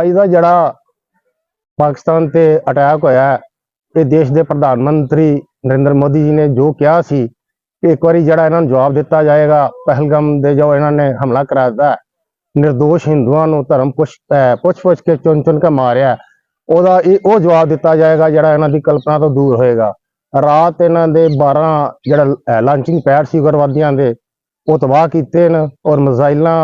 ਅੱਜ ਦਾ ਜਿਹੜਾ ਪਾਕਿਸਤਾਨ ਤੇ ਅਟੈਕ ਹੋਇਆ ਇਹ ਦੇਸ਼ ਦੇ ਪ੍ਰਧਾਨ ਮੰਤਰੀ ਨਰਿੰਦਰ ਮੋਦੀ ਜੀ ਨੇ ਜੋ ਕਿਹਾ ਸੀ ਕਿ ਇੱਕ ਵਾਰੀ ਜਿਹੜਾ ਇਹਨਾਂ ਨੂੰ ਜਵਾਬ ਦਿੱਤਾ ਜਾਏਗਾ ਪਹਿਲਗਾਮ ਦੇ ਜੋ ਇਹਨਾਂ ਨੇ ਹਮਲਾ ਕਰਾ ਦਿੱਤਾ ਹੈ, ਨਿਰਦੋਸ਼ ਹਿੰਦੂਆਂ ਨੂੰ ਧਰਮ ਪੁੱਛ ਪੁੱਛ ਪੁੱਛ ਕੇ ਚੁਣ ਚੁਣ ਕੇ ਮਾਰਿਆ ਉਹਦਾ ਇਹ ਉਹ ਜਵਾਬ ਦਿੱਤਾ ਜਾਏਗਾ ਜਿਹੜਾ ਇਹਨਾਂ ਦੀ ਕਲਪਨਾ ਤੋਂ ਦੂਰ ਹੋਏਗਾ। ਰਾਤ ਇਹਨਾਂ ਦੇ 12 ਜਿਹੜਾ ਲਾਂਚਿੰਗ ਪੈਡ ਸੀ ਉਗਰਵਾਦੀਆਂ ਦੇ ਉਹ ਤਬਾਹ ਕੀਤੇ ਨੇ ਔਰ ਮਿਜ਼ਾਈਲਾਂ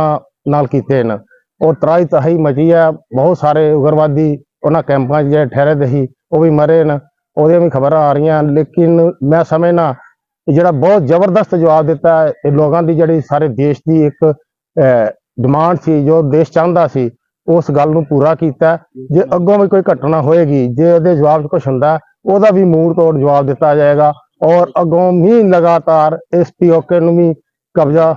ਨਾਲ ਕੀਤੇ ਨੇ ਉਹ ਤਰਾਈ ਤਹਾਈ ਮਚੀ ਹੈ ਬਹੁਤ ਸਾਰੇ ਉਗਰਵਾਦੀ ਉਹਨਾਂ ਕੈਂਪਾਂ 'ਚ ਜਿਹੜੇ ਠਹਿਰੇ ਦੇ ਸੀ, ਉਹ ਵੀ ਮਰੇ ਨੇ, ਉਹਦੀਆਂ ਵੀ ਖਬਰਾਂ ਆ ਰਹੀਆਂ, ਲੇਕਿਨ ਮੈਂ ਸਮਝਣਾ ਜਿਹੜਾ ਬਹੁਤ ਜ਼ਬਰਦਸਤ ਜਵਾਬ ਦਿੱਤਾ ਇਹ ਲੋਕਾਂ ਦੀ ਜਿਹੜੀ ਸਾਰੇ ਦੇਸ਼ ਦੀ ਇੱਕ ਡਿਮਾਂਡ ਸੀ, ਜੋ ਦੇਸ਼ ਚਾਹੁੰਦਾ ਸੀ, ਉਸ ਗੱਲ ਨੂੰ ਪੂਰਾ ਕੀਤਾ। ਜੇ ਅੱਗੋਂ ਵੀ ਕੋਈ ਘਟਨਾ ਹੋਏਗੀ, ਜੇ ਉਹਦੇ ਜਵਾਬ 'ਚ ਕੁਝ ਹੁੰਦਾ, ਉਹਦਾ ਵੀ ਮੂੜ ਤੋੜ ਜਵਾਬ ਦਿੱਤਾ ਜਾਏਗਾ। ਔਰ ਅੱਗੋਂ ਵੀ ਲਗਾਤਾਰ ਇਸ ਪੀਓਕੇ ਨੂੰ ਵੀ ਕਬਜ਼ਾ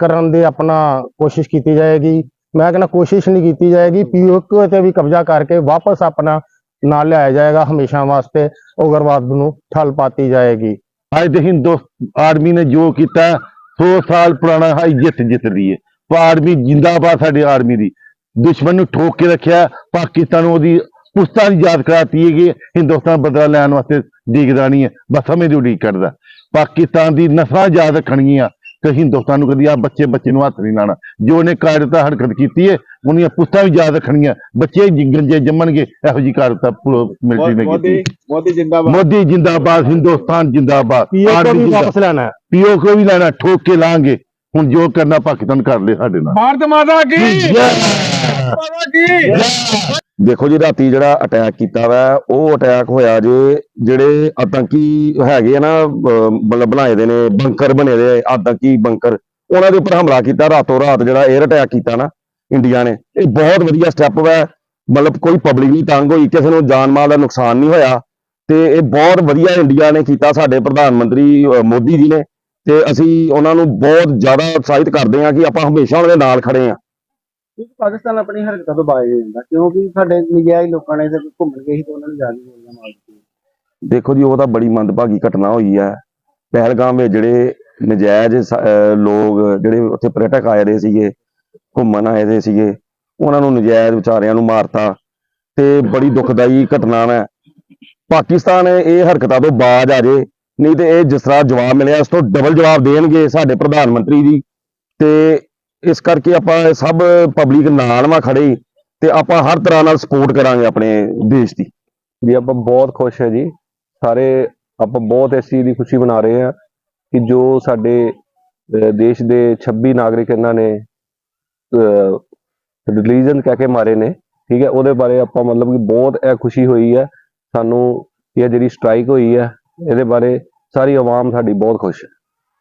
ਕਰਨ ਦੀ ਆਪਣਾ ਕੋਸ਼ਿਸ਼ ਕੀਤੀ ਜਾਏਗੀ। ਮੈਂ ਕਹਿੰਦਾ ਕੋਸ਼ਿਸ਼ ਨਹੀਂ ਕੀਤੀ ਜਾਏਗੀ ਪੀਓਕੇ ਤੇ ਵੀ ਕਬਜ਼ਾ ਕਰਕੇ ਵਾਪਸ ਆਪਣਾ ਨਾਲ ਲਿਆਇਆ ਜਾਏਗਾ ਹਮੇਸ਼ਾ ਵਾਸਤੇ ਉਗਰਵਾਦ ਨੂੰ ਠੱਲ ਪਾਤੀ ਜਾਏਗੀ। ਅੱਜ ਦੇ ਹਿੰਦੂ ਆਰਮੀ ਨੇ ਜੋ ਕੀਤਾ 100 ਸਾਲ ਪੁਰਾਣਾ ਹਾਈ ਜਿੱਤ ਜਿੱਤ ਰਹੀ ਹੈ। ਪਰ ਆਰਮੀ ਜਿੰਦਾਬਾਦ ਸਾਡੀ ਆਰਮੀ ਦੀ। ਦੁਸ਼ਮਣ ਨੂੰ ਠੋਕ ਕੇ ਰੱਖਿਆ, ਪਾਕਿਸਤਾਨ ਨੂੰ ਉਹਦੀ ਪੁਸਤਾਂ ਦੀ ਯਾਦ ਕਰਾਤੀ ਹੈ। ਕਿ ਹਿੰਦੁਸਤਾਨ ਬਦਲਾ ਲੈਣ ਵਾਸਤੇ ਡੀਕਦਾ ਨਹੀਂ ਹੈ। ਬਸ ਸਮੇਂ ਦੀ ਉਡੀਕ ਕਰਦਾ। ਪਾਕਿਸਤਾਨ ਦੀ ਨਸਲਾਂ ਯਾਦ ਰੱਖਣਗੀਆਂ। ਕਿ ਹਿੰਦੁਸਤਾਨ ਨੂੰ ਕਦੀ ਆ ਬੱਚੇ ਬੱਚੇ ਨੂੰ ਹੱਥ ਨਹੀਂ ਲਾਣਾ ਜੋ ਉਹਨੇ ਕਾਇਰਤਾ ਹਰਕਤ ਕੀਤੀ ਹੈ ਉਹਨੀਆਂ ਪੁਸਤਾਂ ਵੀ ਯਾਦ ਰੱਖਣਗੀਆਂ ਬੱਚੇ ਜਿੰਗਣ ਜੇ ਜੰਮਣਗੇ ਇਹੋ ਜੀ ਕਾਇਰਤਾ ਮਿਲਟਰੀ ਨੇ ਮੋਦੀ ਕੀਤੀ ਮੋਦੀ ਜਿੰਦਾਬਾਦ। ਮੋਦੀ ਜਿੰਦਾਬਾਦ ਹਿੰਦੁਸਤਾਨ ਜਿੰਦਾਬਾਦ। ਪੀਓਕੇ ਆਰਮੀ ਵੀ। ਵਾਪਸ ਲੈਣਾ। ਪੀਓ ਕੋ ਵੀ ਲੈਣਾ ਠੋਕ ਕੇ ਲਾਂਗੇ। ਹੁਣ ਜੋ ਕਰਨਾ ਪਾਕਿਸਤਾਨ ਕਰ ਲੈ ਸਾਡੇ ਨਾਲ। ਭਾਰਤ ਮਾਤਾ ਕੀ ਮਾਤਾ ਕੀ ਦੇਖੋ ਜੀ ਰਾਤੀ ਜਿਹੜਾ ਅਟੈਕ ਕੀਤਾ ਵਾ ਉਹ ਅਟੈਕ ਹੋਇਆ ਜੇ ਜਿਹੜੇ ਆਤੰਕੀ ਹੈਗੇ ਆ ਨਾ ਮਤਲਬ ਬਣਾਏ ਦੇ ਨੇ ਬੰਕਰ ਬਣੇ ਦੇ ਆਤੰਕੀ ਬੰਕਰ ਉਹਨਾਂ ਦੇ ਉੱਪਰ ਹਮਲਾ ਕੀਤਾ ਰਾਤੋਂ ਰਾਤ ਜਿਹੜਾ 에ਅਰ ਅਟੈਕ ਕੀਤਾ ਨਾ ਇੰਡੀਆ ਨੇ। ਇਹ ਬਹੁਤ ਵਧੀਆ ਸਟੈਪ ਵਾ। ਮਤਲਬ ਕੋਈ ਪਬਲਿਕ ਨਹੀਂ ਤੰਗ ਹੋਈ ਕਿਸੇ ਨੂੰ ਜਾਨ ਮਾਲ ਦਾ ਨੁਕਸਾਨ ਨਹੀਂ ਹੋਇਆ। ਤੇ ਇਹ ਬਹੁਤ ਵਧੀਆ ਇੰਡੀਆ ਨੇ ਕੀਤਾ ਸਾਡੇ ਪ੍ਰਧਾਨ ਮੰਤਰੀ ਮੋਦੀ ਜੀ ਨੇ। ਤੇ ਅਸੀਂ ਉਹਨਾਂ ਨੂੰ ਬਹੁਤ ਜ਼ਿਆਦਾ ਉਤਸ਼ਾਹਿਤ ਕਰਦੇ ਹਾਂ ਕਿ ਆਪਾਂ ਹਮੇਸ਼ਾ ਉਹਨਾਂ ਦੇ ਨਾਲ ਖੜੇ ਹਾਂ। ਪਾਕਿਸਤਾਨ ਆਪਣੀ ਹਰਕਤਾਂ ਤੋਂ ਬਾਜ ਜਾਂਦਾ ਕਿਉਂਕਿ ਸਾਡੇ ਨਜਾਇਜ਼ ਲੋਕਾਂ ਨੇ ਇੱਥੇ ਘੁੰਮਣ ਗਏ ਸੀ ਤੇ ਉਹਨਾਂ ਨੂੰ ਜਾ ਕੇ ਗੋਲੀਆਂ ਮਾਰ ਦਿੱਤੀਆਂ ਦੇਖੋ ਜੀ ਉਹ ਤਾਂ ਬੜੀ ਮੰਦਭਾਗੀ ਘਟਨਾ ਹੋਈ ਹੈ। ਪਹਿਲਗਾਮ ਵਿੱਚ ਜਿਹੜੇ ਨਜਾਇਜ਼ ਸ- ਅਹ ਲੋਕ ਜਿਹੜੇ ਉੱਥੇ ਪ੍ਰਯਟਕ ਆਏ ਦੇ ਸੀਗੇ ਘੁੰਮਣ ਆਏ ਦੇ ਸੀਗੇ ਉਹਨਾਂ ਨੂੰ ਨਜਾਇਜ਼ ਵਿਚਾਰਿਆਂ ਨੂੰ ਮਾਰਤਾ ਤੇ ਬੜੀ ਦੁਖਦਾਈ ਘਟਨਾ ਹੈ। ਪਾਕਿਸਤਾਨ ਇਹ ਹਰਕਤਾਂ ਤੋਂ ਬਾਜ ਆ ਜੇ। ਨਹੀਂ ਤੇ ਇਹ ਜਿਸ ਤਰ੍ਹਾਂ ਜਵਾਬ ਮਿਲਿਆ ਉਸ ਤੋਂ ਡਬਲ ਜਵਾਬ ਦੇਣਗੇ ਸਾਡੇ ਪ੍ਰਧਾਨ ਮੰਤਰੀ ਜੀ। ਤੇ ਇਸ ਕਰਕੇ ਆਪਾਂ ਸਭ ਪਬਲਿਕ ਨਾਲ ਵਾ ਖੜੇ ਤੇ ਆਪਾਂ ਹਰ ਤਰ੍ਹਾਂ ਨਾਲ ਸਪੋਰਟ ਕਰਾਂਗੇ ਆਪਣੇ ਦੇਸ਼ ਦੀ। ਜੀ ਆਪਾਂ ਬਹੁਤ ਖੁਸ਼ ਹਾਂ ਜੀ। ਸਾਰੇ ਆਪਾਂ ਬਹੁਤ ਇਸ ਚੀਜ਼ ਦੀ ਖੁਸ਼ੀ ਮਨਾ ਰਹੇ ਹਾਂ ਕਿ ਜੋ ਸਾਡੇ ਦੇਸ਼ ਦੇ 26 ਨਾਗਰਿਕ ਇਹਨਾਂ ਨੇ ਰਿਲੀਜਨ ਕਹਿ ਕੇ ਮਾਰੇ ਨੇ, ਠੀਕ ਹੈ? ਉਹਦੇ ਬਾਰੇ ਆਪਾਂ ਮਤਲਬ ਕਿ ਬਹੁਤ ਇਹ ਖੁਸ਼ੀ ਹੋਈ ਹੈ। ਸਾਨੂੰ ਇਹ ਜਿਹੜੀ ਸਟ੍ਰਾਈਕ ਹੋਈ ਹੈ ਇਹਦੇ ਬਾਰੇ ਸਾਰੀ ਆਵਾਮ ਸਾਡੀ ਬਹੁਤ ਖੁਸ਼ ਹੈ।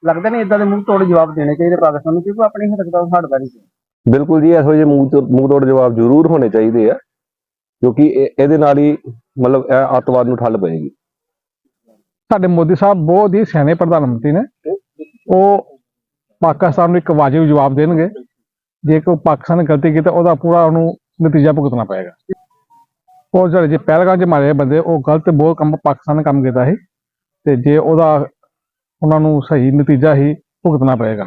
ਲੱਗਦਾ ਨਹੀਂ ਇਦਾਂ ਦੇ ਮੂੰਹ ਤੋੜ ਜਵਾਬ ਦੇਣੇ ਚਾਹੀਦੇ ਪਾਕਿਸਤਾਨ ਨੂੰ ਕਿਉਂਕਿ ਆਪਣੀ ਹਰਕਤਾਂ ਤੋਂ ਹਟਦਾ ਨਹੀਂ। ਬਿਲਕੁਲ ਜੀ ਇਹੋ ਜਿਹੇ ਮੂੰਹ ਮੂੰਹ ਤੋੜ ਜਵਾਬ ਜ਼ਰੂਰ ਹੋਣੇ ਚਾਹੀਦੇ ਆ ਕਿਉਂਕਿ ਇਹ- ਇਹਦੇ ਨਾਲ ਹੀ ਮਤਲਬ ਇਹ ਅੱਤਵਾਦ ਨੂੰ ਠੱਲ ਪਏਗੀ। ਸਾਡੇ ਮੋਦੀ ਸਾਹਿਬ ਬਹੁਤ ਹੀ ਸਿਆਣੇ ਪ੍ਰਧਾਨ ਮੰਤਰੀ ਨੇ। ਉਹ ਪਾਕਿਸਤਾਨ ਨੂੰ ਇੱਕ ਵਾਜਿਬ ਜਵਾਬ ਦੇਣਗੇ। ਜੇ ਕੋਈ ਪਾਕਿਸਤਾਨ ਨੇ ਗਲਤੀ ਕੀਤੀ ਉਹਦਾ ਪੂਰਾ ਉਹਨੂੰ ਨਤੀਜਾ ਭੁਗਤਣਾ ਪਏਗਾ। ਉਹ ਜਿਹੜੇ ਪਹਿਲਗਾਮ 'ਚ ਮਾਰੇ ਬੰਦੇ ਉਹ ਗਲਤ ਬਹੁਤ ਕੰਮ ਪਾਕਿਸਤਾਨ ਨੇ ਕੰਮ ਕੀਤਾ ਸੀ। ਤੇ ਜੇ ਉਹਦਾ ਉਹਨਾਂ ਨੂੰ ਸਹੀ ਨਤੀਜਾ ਹੀ ਭੁਗਤਣਾ ਪਏਗਾ।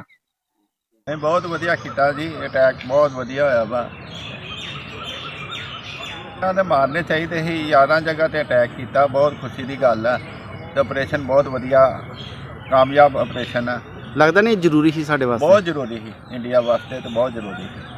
ਨਹੀਂ ਬਹੁਤ ਵਧੀਆ ਕੀਤਾ ਜੀ ਅਟੈਕ ਬਹੁਤ ਵਧੀਆ ਹੋਇਆ ਵਾ। ਇਹਨਾਂ ਦੇ ਮਾਰਨੇ ਚਾਹੀਦੇ ਸੀ 11 ਜਗ੍ਹਾ ਤੇ ਅਟੈਕ ਕੀਤਾ ਬਹੁਤ ਖੁਸ਼ੀ ਦੀ ਗੱਲ ਹੈ ਤੇ ਆਪਰੇਸ਼ਨ ਬਹੁਤ ਵਧੀਆ ਕਾਮਯਾਬ ਆਪਰੇਸ਼ਨ ਹੈ ਲੱਗਦਾ ਨਹੀਂ ਜ਼ਰੂਰੀ ਸੀ ਸਾਡੇ ਵਾਸਤੇ? ਬਹੁਤ ਜ਼ਰੂਰੀ ਸੀ ਇੰਡੀਆ ਵਾਸਤੇ ਤੇ ਬਹੁਤ ਜ਼ਰੂਰੀ ਸੀ।